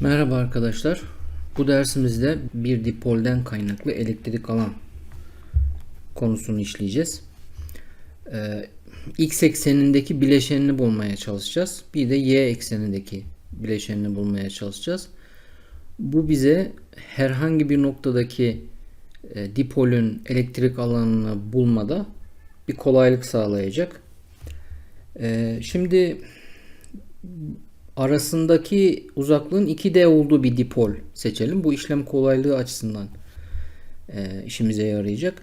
Merhaba arkadaşlar. Bu dersimizde bir dipolden kaynaklı elektrik alan konusunu işleyeceğiz. Ee, X eksenindeki bileşenini bulmaya çalışacağız. Bir de Y eksenindeki bileşenini bulmaya çalışacağız. Bu bize herhangi bir noktadaki e, dipolün elektrik alanını bulmada bir kolaylık sağlayacak. Ee, şimdi arasındaki uzaklığın 2D olduğu bir dipol seçelim. Bu işlem kolaylığı açısından e, işimize yarayacak.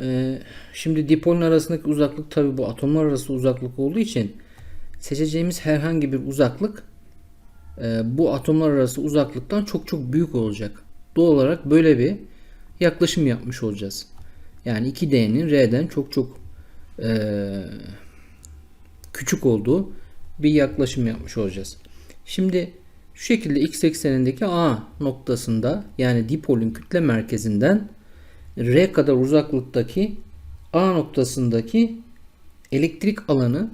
E, şimdi dipolün arasındaki uzaklık tabi bu atomlar arası uzaklık olduğu için seçeceğimiz herhangi bir uzaklık e, bu atomlar arası uzaklıktan çok çok büyük olacak. Doğal olarak böyle bir yaklaşım yapmış olacağız. Yani 2D'nin R'den çok çok e, küçük olduğu bir yaklaşım yapmış olacağız. Şimdi şu şekilde x eksenindeki A noktasında yani dipolün kütle merkezinden R kadar uzaklıktaki A noktasındaki elektrik alanı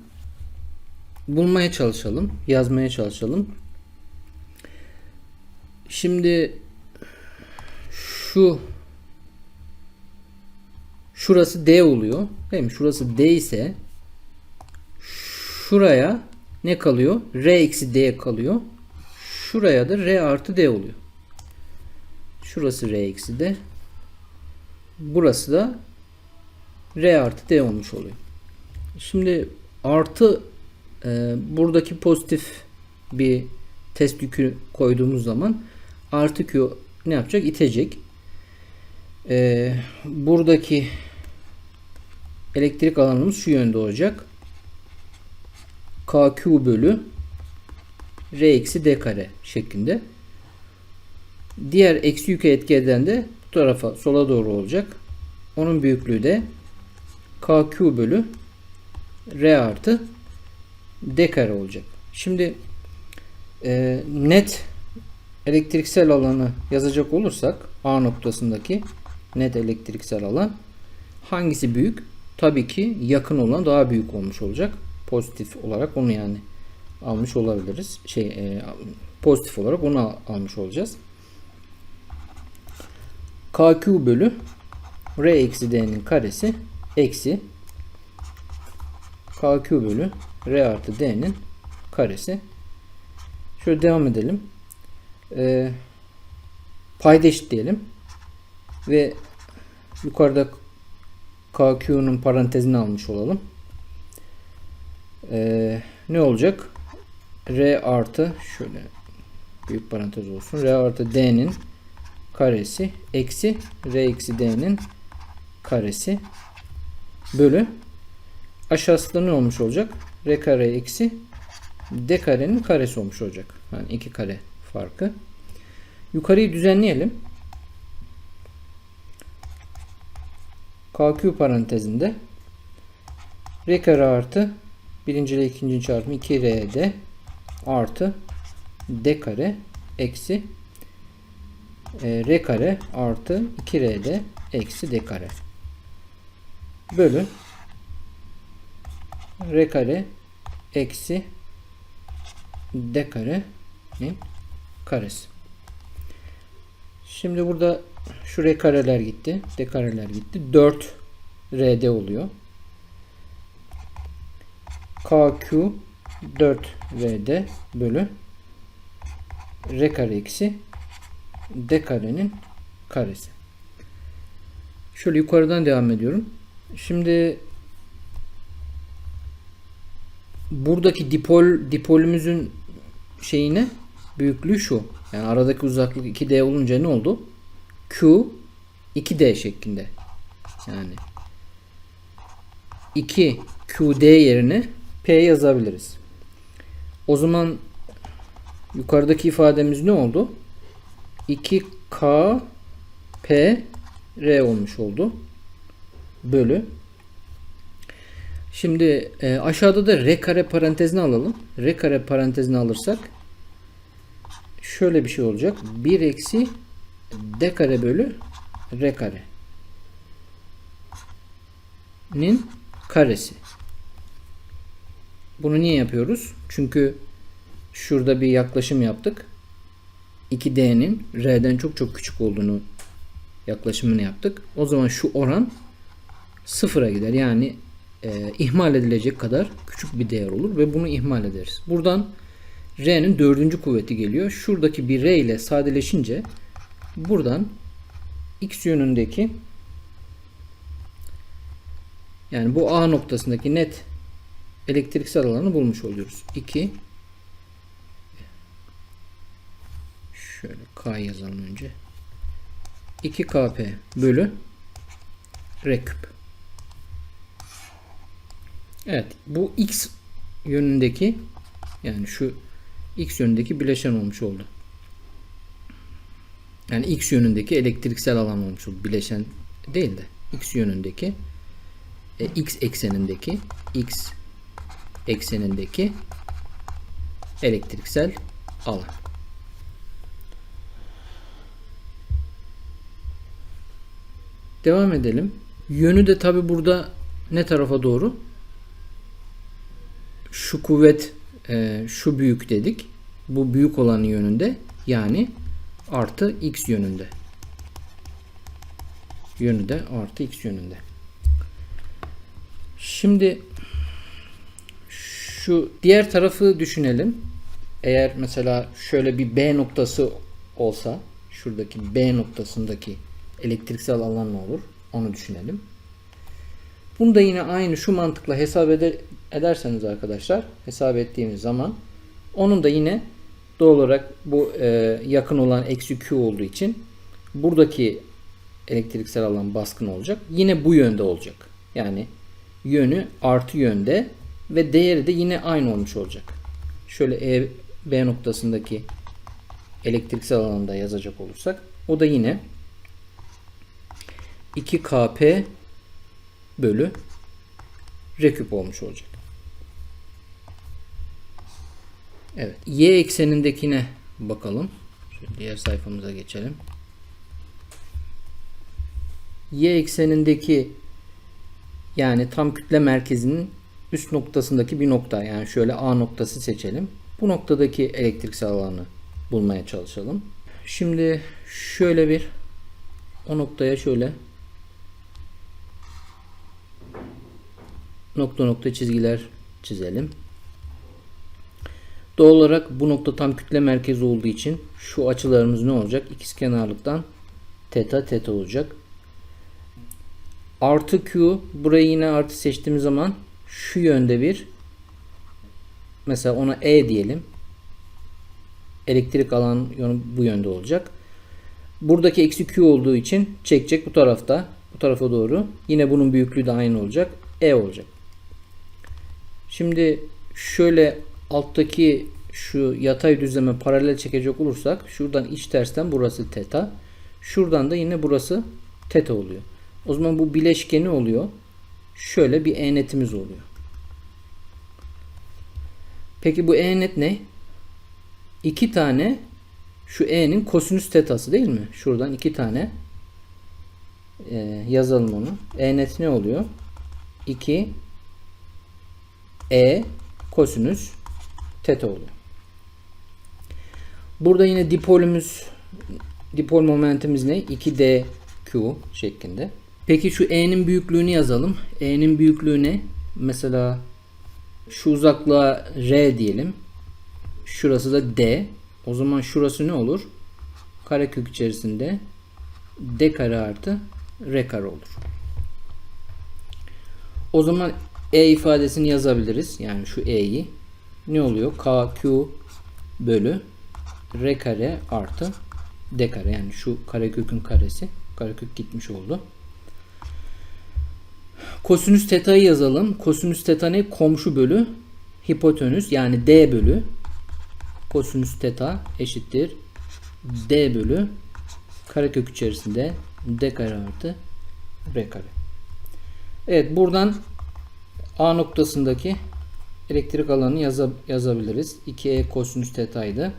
bulmaya çalışalım, yazmaya çalışalım. Şimdi şu şurası D oluyor. Değil mi? Şurası D ise şuraya ne kalıyor? R eksi D kalıyor. Şuraya da R artı D oluyor. Şurası R eksi D. Burası da R artı D olmuş oluyor. Şimdi artı e, buradaki pozitif bir test yükü koyduğumuz zaman artı Q ne yapacak? İtecek. E, buradaki elektrik alanımız şu yönde olacak. KQ bölü R eksi D kare şeklinde. Diğer eksi yüke etki eden de bu tarafa sola doğru olacak. Onun büyüklüğü de KQ bölü R artı D kare olacak. Şimdi e, net elektriksel alanı yazacak olursak A noktasındaki net elektriksel alan hangisi büyük? Tabii ki yakın olan daha büyük olmuş olacak pozitif olarak onu yani almış olabiliriz. Şey e, pozitif olarak onu al, almış olacağız. KQ bölü R eksi D'nin karesi eksi KQ bölü R artı D'nin karesi. Şöyle devam edelim. E, payda eşitleyelim. Ve yukarıda KQ'nun parantezini almış olalım. Ee, ne olacak? R artı şöyle büyük parantez olsun. R artı D'nin karesi eksi R eksi D'nin karesi bölü aşağısı ne olmuş olacak? R kare eksi D karenin karesi olmuş olacak. Yani iki kare farkı. Yukarıyı düzenleyelim. KQ parantezinde R kare artı birinci ile ikinci çarpımı 2r'de artı d kare eksi e, r kare artı 2r'de eksi d kare bölü r kare eksi d kare'nin karesi. Şimdi burada şu r kareler gitti. D kareler gitti. 4 rd oluyor. KQ 4VD bölü R kare eksi D karenin karesi. Şöyle yukarıdan devam ediyorum. Şimdi buradaki dipol dipolümüzün şeyine büyüklüğü şu. Yani aradaki uzaklık 2D olunca ne oldu? Q 2D şeklinde. Yani 2 QD yerine P yazabiliriz. O zaman yukarıdaki ifademiz ne oldu? 2K P R olmuş oldu. Bölü. Şimdi e, aşağıda da R kare parantezini alalım. R kare parantezini alırsak şöyle bir şey olacak. 1 eksi D kare bölü R kare nin karesi. Bunu niye yapıyoruz? Çünkü şurada bir yaklaşım yaptık. 2D'nin R'den çok çok küçük olduğunu yaklaşımını yaptık. O zaman şu oran sıfıra gider. Yani e, ihmal edilecek kadar küçük bir değer olur ve bunu ihmal ederiz. Buradan R'nin dördüncü kuvveti geliyor. Şuradaki bir R ile sadeleşince buradan X yönündeki yani bu A noktasındaki net elektriksel alanı bulmuş oluyoruz. 2 şöyle K yazalım önce. 2 KP bölü R küp. Evet bu X yönündeki yani şu X yönündeki bileşen olmuş oldu. Yani X yönündeki elektriksel alan olmuş oldu. Bileşen değil de X yönündeki e, X eksenindeki X eksenindeki elektriksel alan. Devam edelim. Yönü de tabi burada ne tarafa doğru? Şu kuvvet e, şu büyük dedik. Bu büyük olanın yönünde. Yani artı x yönünde. Yönü de artı x yönünde. Şimdi şu diğer tarafı düşünelim. Eğer mesela şöyle bir B noktası olsa şuradaki B noktasındaki elektriksel alan ne olur? Onu düşünelim. Bunu da yine aynı şu mantıkla hesap eder, ederseniz arkadaşlar hesap ettiğimiz zaman onun da yine doğal olarak bu e, yakın olan eksi Q olduğu için buradaki elektriksel alan baskın olacak. Yine bu yönde olacak. Yani yönü artı yönde ve değeri de yine aynı olmuş olacak. Şöyle E, B noktasındaki elektriksel alanda yazacak olursak o da yine 2 kp bölü r küp olmuş olacak. Evet. Y eksenindekine bakalım. Şöyle diğer sayfamıza geçelim. Y eksenindeki yani tam kütle merkezinin üst noktasındaki bir nokta. Yani şöyle A noktası seçelim. Bu noktadaki elektriksel alanı bulmaya çalışalım. Şimdi şöyle bir o noktaya şöyle nokta nokta çizgiler çizelim. Doğal olarak bu nokta tam kütle merkezi olduğu için şu açılarımız ne olacak? İkizkenarlıktan teta teta olacak. Artı Q burayı yine artı seçtiğimiz zaman şu yönde bir mesela ona E diyelim. Elektrik alan yönü bu yönde olacak. Buradaki eksi Q olduğu için çekecek bu tarafta. Bu tarafa doğru. Yine bunun büyüklüğü de aynı olacak. E olacak. Şimdi şöyle alttaki şu yatay düzleme paralel çekecek olursak şuradan iç tersten burası teta. Şuradan da yine burası teta oluyor. O zaman bu bileşkeni oluyor. Şöyle bir e netimiz oluyor. Peki bu e net ne? İki tane şu e'nin kosinüs tetası değil mi? Şuradan iki tane e, yazalım onu. E net ne oluyor? 2 e kosinüs teta oluyor. Burada yine dipolümüz dipol momentimiz ne? 2dq şeklinde. Peki şu e'nin büyüklüğünü yazalım. E'nin büyüklüğü ne? Mesela şu uzaklığa r diyelim. Şurası da d. O zaman şurası ne olur? Karekök içerisinde d kare artı r kare olur. O zaman e ifadesini yazabiliriz. Yani şu e'yi. Ne oluyor? KQ bölü r kare artı d kare. Yani şu karekökün karesi. Karekök gitmiş oldu. Kosinüs teta'yı yazalım. Kosinüs teta ne? Komşu bölü hipotenüs yani d bölü kosinüs teta eşittir d bölü karekök içerisinde d kare artı r kare. Evet buradan A noktasındaki elektrik alanını yaza, yazabiliriz. 2E kosinüs teta'ydı.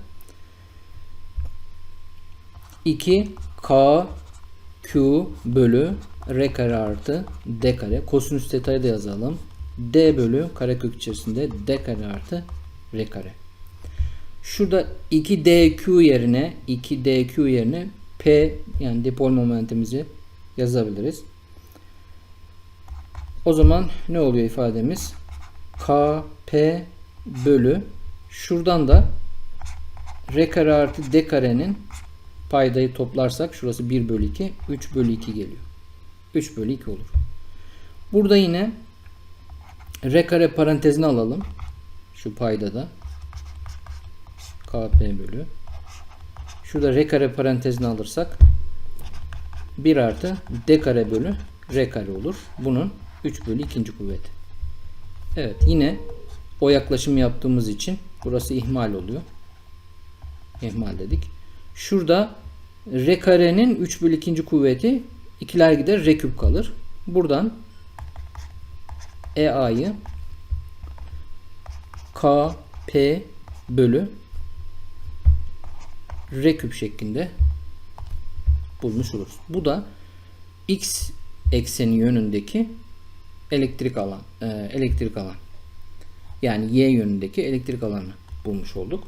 2 K Q bölü R kare artı D kare. Kosinüs teta'yı da yazalım. D bölü karekök içerisinde D kare artı R kare. Şurada 2dq yerine 2dq yerine p yani dipol momentimizi yazabiliriz. O zaman ne oluyor ifademiz? kp bölü şuradan da r kare artı d karenin paydayı toplarsak şurası 1 bölü 2 3 bölü 2 geliyor. 3 bölü 2 olur. Burada yine r kare parantezini alalım. Şu payda da kp bölü. Şurada r kare parantezini alırsak 1 artı d kare bölü r kare olur. Bunun 3 bölü 2. kuvveti. Evet yine o yaklaşım yaptığımız için burası ihmal oluyor. İhmal dedik. Şurada r karenin 3 bölü 2. kuvveti ikiler gider r küp kalır. Buradan EA'yı K P bölü R küp şeklinde bulmuş oluruz. Bu da X ekseni yönündeki elektrik alan e, elektrik alan yani Y yönündeki elektrik alanı bulmuş olduk.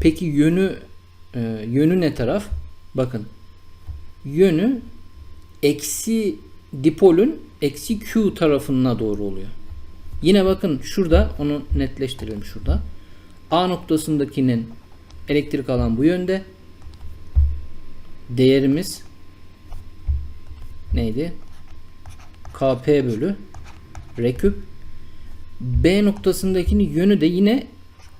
Peki yönü e, yönü ne taraf? Bakın yönü eksi dipolün eksi Q tarafına doğru oluyor. Yine bakın şurada onu netleştirelim şurada. A noktasındakinin elektrik alan bu yönde. Değerimiz neydi? Kp bölü R küp. B noktasındakinin yönü de yine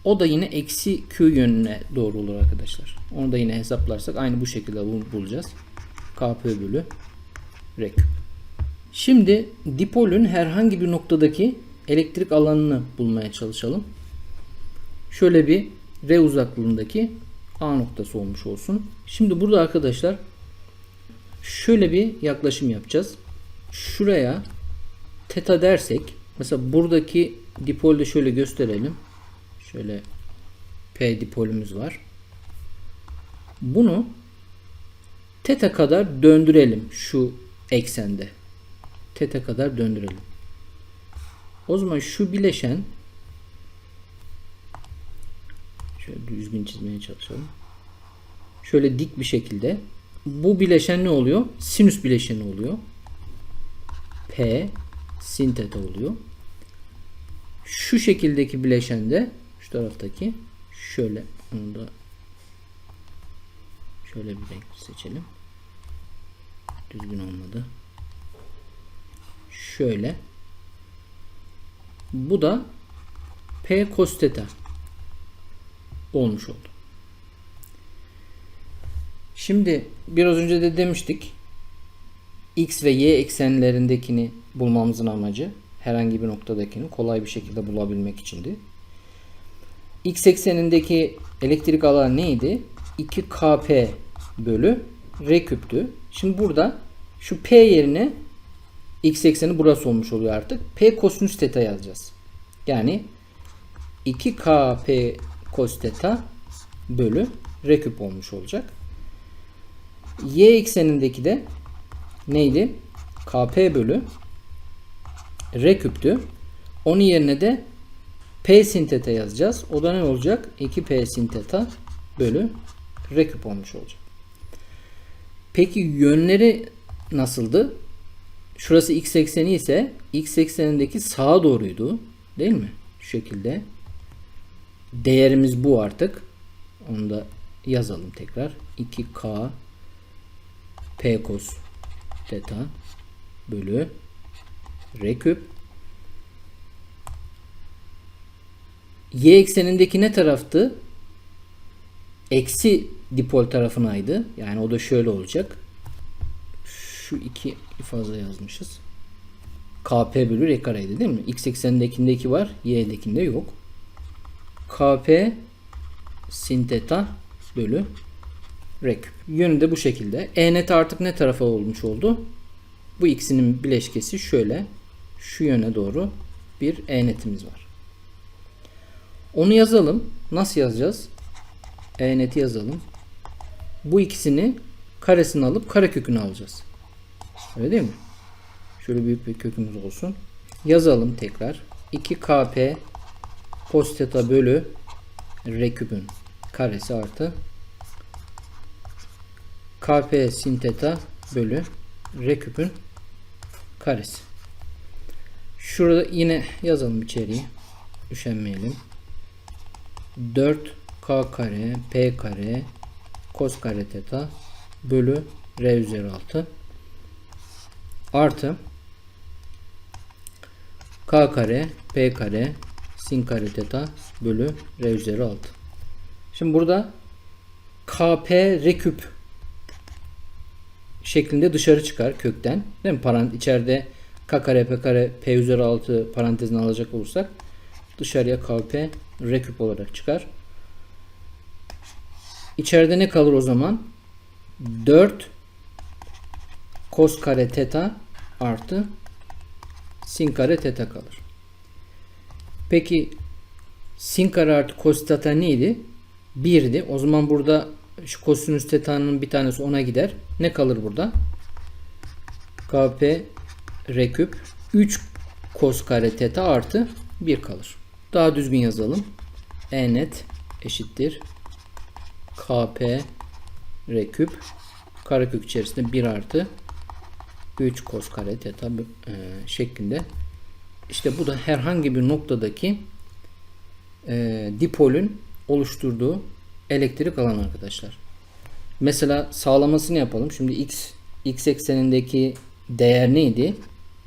o da yine eksi Q yönüne doğru olur arkadaşlar. Onu da yine hesaplarsak aynı bu şekilde bul- bulacağız. Kp bölü R. Şimdi dipolün herhangi bir noktadaki elektrik alanını bulmaya çalışalım. Şöyle bir R uzaklığındaki A noktası olmuş olsun. Şimdi burada arkadaşlar şöyle bir yaklaşım yapacağız. Şuraya teta dersek mesela buradaki dipolde şöyle gösterelim. Şöyle P dipolümüz var. Bunu teta kadar döndürelim şu eksende. Teta kadar döndürelim. O zaman şu bileşen şöyle düzgün çizmeye çalışalım. Şöyle dik bir şekilde bu bileşen ne oluyor? Sinüs bileşeni oluyor. P sin teta oluyor. Şu şekildeki bileşen de şu taraftaki şöyle onu da şöyle bir renk seçelim. Düzgün olmadı. Şöyle. Bu da P cos theta olmuş oldu. Şimdi biraz önce de demiştik. X ve Y eksenlerindekini bulmamızın amacı herhangi bir noktadakini kolay bir şekilde bulabilmek içindi. X eksenindeki elektrik alan neydi? 2 kp bölü r küptü. Şimdi burada şu p yerine x ekseni burası olmuş oluyor artık. P kosinüs theta yazacağız. Yani 2kp cos theta bölü r küp olmuş olacak. Y eksenindeki de neydi? kp bölü r küptü. Onun yerine de p sin theta yazacağız. O da ne olacak? 2p sin theta bölü r küp olmuş olacak. Peki yönleri nasıldı? Şurası x ekseni ise x eksenindeki sağa doğruydu. Değil mi? Şu şekilde. Değerimiz bu artık. Onu da yazalım tekrar. 2k p cos theta bölü r küp. Y eksenindeki ne taraftı? Eksi dipol tarafınaydı. Yani o da şöyle olacak. Şu iki fazla yazmışız. KP bölü R kareydi değil mi? X eksenindekinde var. Y'dekinde yok. KP sin theta bölü R küp. Yönü de bu şekilde. E net artık ne tarafa olmuş oldu? Bu ikisinin bileşkesi şöyle. Şu yöne doğru bir E netimiz var. Onu yazalım. Nasıl yazacağız? E neti yazalım. Bu ikisini karesini alıp karekökünü alacağız. Öyle değil mi? Şöyle büyük bir kökümüz olsun. Yazalım tekrar. 2kp cos theta bölü R küpün karesi artı KP sin teta bölü R küpün karesi. Şurada yine yazalım içeriği. Üşenmeyelim. 4K kare P kare cos kare teta bölü R üzeri 6 artı K kare P kare sin kare teta bölü R üzeri 6. Şimdi burada KP R küp şeklinde dışarı çıkar kökten. Değil mi? Parant içeride K kare P kare P üzeri 6 parantezini alacak olursak dışarıya KP R küp olarak çıkar. İçeride ne kalır o zaman? 4 cos kare teta artı sin kare teta kalır. Peki sin kare artı cos teta neydi? 1'di. O zaman burada şu kosinüs teta'nın bir tanesi ona gider. Ne kalır burada? KP r küp 3 cos kare teta artı 1 kalır. Daha düzgün yazalım. E net eşittir. KP r küp karekök içerisinde 1 artı 3 cos kare teta e, şeklinde. İşte bu da herhangi bir noktadaki e, dipolün oluşturduğu elektrik alan arkadaşlar. Mesela sağlamasını yapalım. Şimdi x x eksenindeki değer neydi?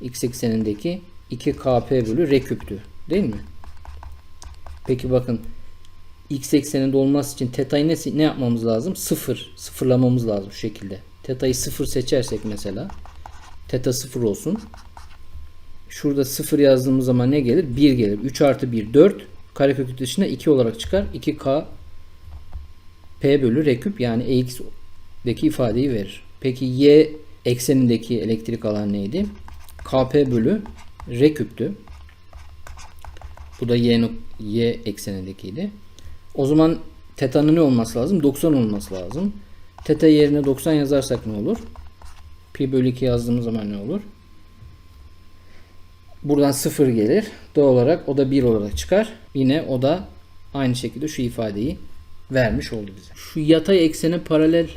x eksenindeki 2 kp bölü r küptü. Değil mi? Peki bakın x ekseninde olması için teta'yı ne, ne yapmamız lazım? Sıfır. Sıfırlamamız lazım şu şekilde. Teta'yı sıfır seçersek mesela teta sıfır olsun. Şurada sıfır yazdığımız zaman ne gelir? 1 gelir. 3 artı 1 4. Karekök dışında 2 olarak çıkar. 2k p bölü r küp yani ex'deki ifadeyi verir. Peki y eksenindeki elektrik alan neydi? kp bölü r küptü. Bu da y, y eksenindekiydi. O zaman teta'nın ne olması lazım? 90 olması lazım. Teta yerine 90 yazarsak ne olur? Pi bölü 2 yazdığımız zaman ne olur? Buradan 0 gelir. Doğal olarak o da 1 olarak çıkar. Yine o da aynı şekilde şu ifadeyi vermiş oldu bize. Şu yatay eksene paralel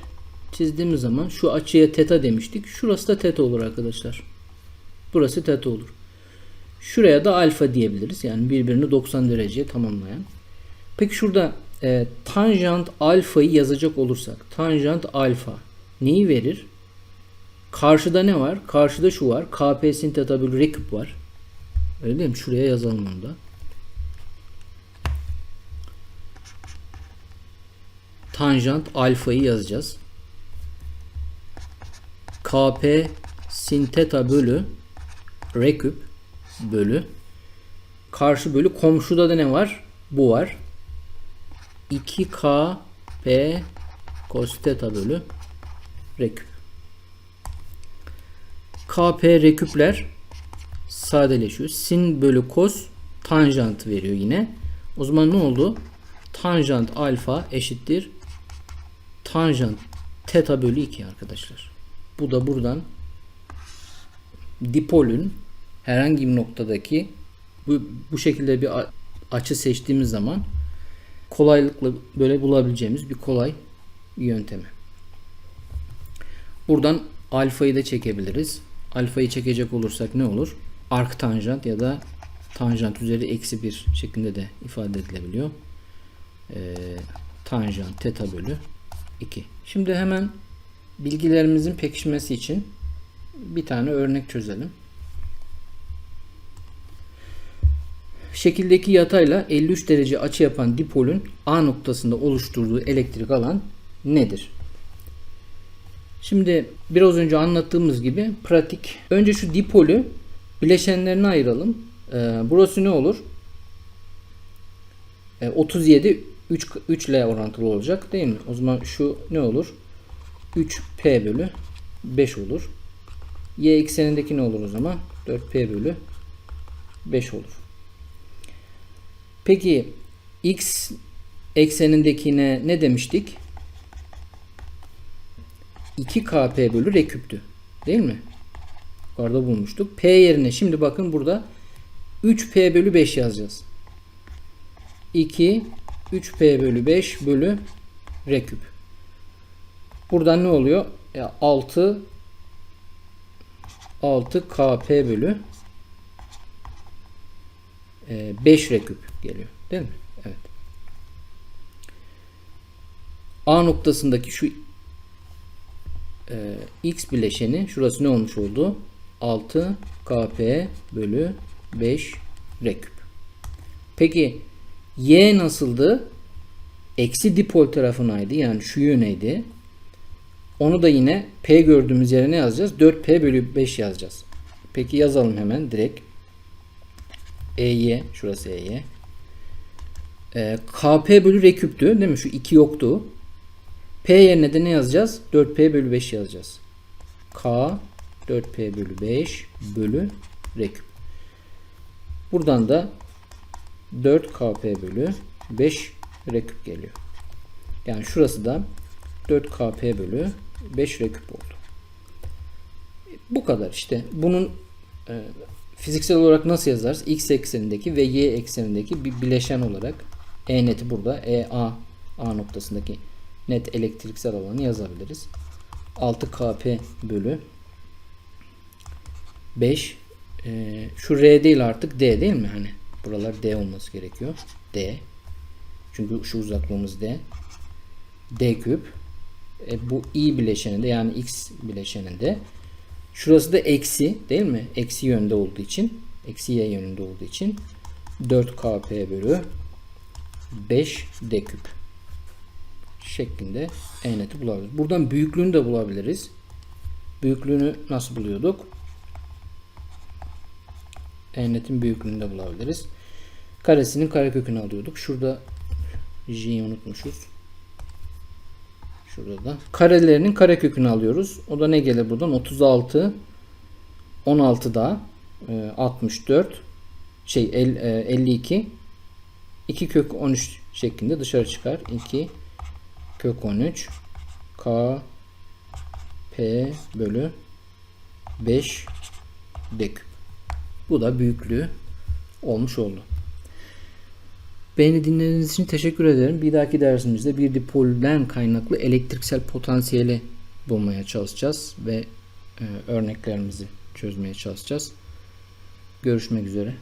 çizdiğimiz zaman şu açıya teta demiştik. Şurası da teta olur arkadaşlar. Burası teta olur. Şuraya da alfa diyebiliriz. Yani birbirini 90 dereceye tamamlayan. Peki şurada e, tanjant alfayı yazacak olursak tanjant alfa neyi verir? Karşıda ne var? Karşıda şu var. KP sin teta bölü r küp var. Öyle değil mi? Şuraya yazalım onu da. Tanjant alfayı yazacağız. KP sin teta bölü r küp bölü karşı bölü komşuda da ne var? Bu var. 2k p cos theta bölü r küp. kp r küpler sadeleşiyor. Sin bölü cos tanjant veriyor yine. O zaman ne oldu? Tanjant alfa eşittir tanjant theta bölü 2 arkadaşlar. Bu da buradan dipolün herhangi bir noktadaki bu, bu şekilde bir açı seçtiğimiz zaman kolaylıkla böyle bulabileceğimiz bir kolay yöntemi. Buradan alfayı da çekebiliriz. Alfayı çekecek olursak ne olur? Ark tanjant ya da tanjant üzeri eksi bir şeklinde de ifade edilebiliyor. Ee, tanjant teta bölü 2. Şimdi hemen bilgilerimizin pekişmesi için bir tane örnek çözelim. Şekildeki yatayla 53 derece açı yapan dipolün A noktasında oluşturduğu elektrik alan nedir? Şimdi biraz önce anlattığımız gibi pratik. Önce şu dipolü bileşenlerine ayıralım. Ee, burası ne olur? Ee, 37 3, 3 ile orantılı olacak değil mi? O zaman şu ne olur? 3P bölü 5 olur. Y eksenindeki ne olur o zaman? 4P bölü 5 olur. Peki x eksenindekine ne demiştik? 2kp bölü r küptü. Değil mi? Yukarıda bulmuştuk. P yerine şimdi bakın burada 3p bölü 5 yazacağız. 2 3P bölü 5 bölü R küp. Buradan ne oluyor? Ya 6 6 KP bölü e, 5 R küp geliyor. Değil mi? Evet. A noktasındaki şu e, X bileşeni şurası ne olmuş oldu? 6 KP bölü 5 R küp. Peki Y nasıldı? Eksi dipol tarafınaydı. Yani şu yöneydi. Onu da yine P gördüğümüz yere ne yazacağız? 4P bölü 5 yazacağız. Peki yazalım hemen direkt. EY. Şurası EY. Ee, KP bölü R küptü. Değil mi? Şu 2 yoktu. P yerine de ne yazacağız? 4P bölü 5 yazacağız. K 4P bölü 5 bölü R küp. Buradan da 4KP bölü 5 R küp geliyor. Yani şurası da 4KP bölü 5 R küp oldu. Bu kadar işte. Bunun e, fiziksel olarak nasıl yazarız? X eksenindeki ve Y eksenindeki bir bileşen olarak E neti burada. E A A noktasındaki net elektriksel alanı yazabiliriz. 6KP bölü 5 e, şu R değil artık D değil mi? Hani buralar D olması gerekiyor. D. Çünkü şu uzaklığımız D. D küp. E, bu I bileşeninde yani X bileşeninde. Şurası da eksi değil mi? Eksi yönde olduğu için. Eksi Y yönünde olduğu için 4KP bölü 5 D küp şeklinde E neti bulabiliriz. Buradan büyüklüğünü de bulabiliriz. Büyüklüğünü nasıl buluyorduk? E netin büyüklüğünü de bulabiliriz. Karesinin karekökünü alıyorduk. Şurada J'yi unutmuşuz. Şurada da. Karelerinin karekökünü alıyoruz. O da ne gelir buradan? 36 16 daha 64 şey el- e, 52 2 kök 13 şeklinde dışarı çıkar. 2 kök 13 K P bölü 5 D küp. Bu da büyüklüğü olmuş oldu. Beni dinlediğiniz için teşekkür ederim. Bir dahaki dersimizde bir dipolden kaynaklı elektriksel potansiyeli bulmaya çalışacağız ve e, örneklerimizi çözmeye çalışacağız. Görüşmek üzere.